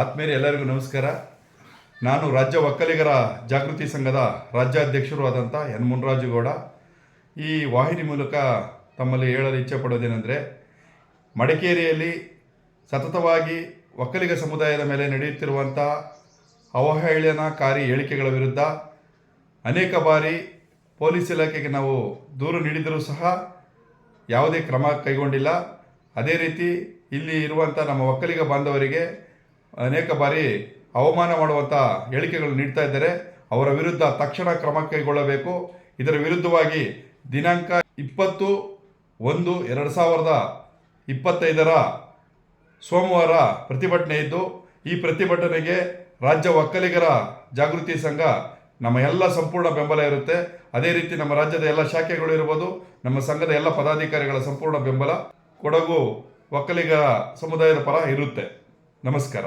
ಆತ್ಮೀಯರೇ, ಎಲ್ಲರಿಗೂ ನಮಸ್ಕಾರ. ನಾನು ರಾಜ್ಯ ಒಕ್ಕಲಿಗರ ಜಾಗೃತಿ ಸಂಘದ ರಾಜ್ಯಾಧ್ಯಕ್ಷರು ಆದಂಥ ಎನ್ ಮುನ್ರಾಜುಗೌಡ ಈ ವಾಹಿನಿ ಮೂಲಕ ತಮ್ಮಲ್ಲಿ ಹೇಳಲು ಇಚ್ಛೆ ಪಡೋದೇನೆಂದರೆ ಮಡಿಕೇರಿಯಲ್ಲಿ ಸತತವಾಗಿ ಒಕ್ಕಲಿಗ ಸಮುದಾಯದ ಮೇಲೆ ನಡೆಯುತ್ತಿರುವಂಥ ಅವಹೇಳನಕಾರಿ ಹೇಳಿಕೆಗಳ ವಿರುದ್ಧ ಅನೇಕ ಬಾರಿ ಪೊಲೀಸ್ ಇಲಾಖೆಗೆ ನಾವು ದೂರು ನೀಡಿದರೂ ಸಹ ಯಾವುದೇ ಕ್ರಮ ಕೈಗೊಂಡಿಲ್ಲ. ಅದೇ ರೀತಿ ಇಲ್ಲಿ ಇರುವಂಥ ನಮ್ಮ ಒಕ್ಕಲಿಗ ಬಾಂಧವರಿಗೆ ಅನೇಕ ಬಾರಿ ಅವಮಾನ ಮಾಡುವಂಥ ಹೇಳಿಕೆಗಳು ನೀಡ್ತಾ ಇದ್ದಾರೆ. ಅವರ ವಿರುದ್ಧ ತಕ್ಷಣ ಕ್ರಮ ಕೈಗೊಳ್ಳಬೇಕು. ಇದರ ವಿರುದ್ಧವಾಗಿ ದಿನಾಂಕ ಇಪ್ಪತ್ತು ಒಂದು ಎರಡು ಸಾವಿರದ ಇಪ್ಪತ್ತೈದರ ಸೋಮವಾರ ಪ್ರತಿಭಟನೆ ಇದ್ದು, ಈ ಪ್ರತಿಭಟನೆಗೆ ರಾಜ್ಯ ಒಕ್ಕಲಿಗರ ಜಾಗೃತಿ ಸಂಘ ನಮ್ಮ ಎಲ್ಲ ಸಂಪೂರ್ಣ ಬೆಂಬಲ ಇರುತ್ತೆ. ಅದೇ ರೀತಿ ನಮ್ಮ ರಾಜ್ಯದ ಎಲ್ಲ ಶಾಖೆಗಳು ಇರ್ಬೋದು, ನಮ್ಮ ಸಂಘದ ಎಲ್ಲ ಪದಾಧಿಕಾರಿಗಳ ಸಂಪೂರ್ಣ ಬೆಂಬಲ ಕೊಡಗು ಒಕ್ಕಲಿಗರ ಸಮುದಾಯದ ಪರ ಇರುತ್ತೆ. ನಮಸ್ಕಾರ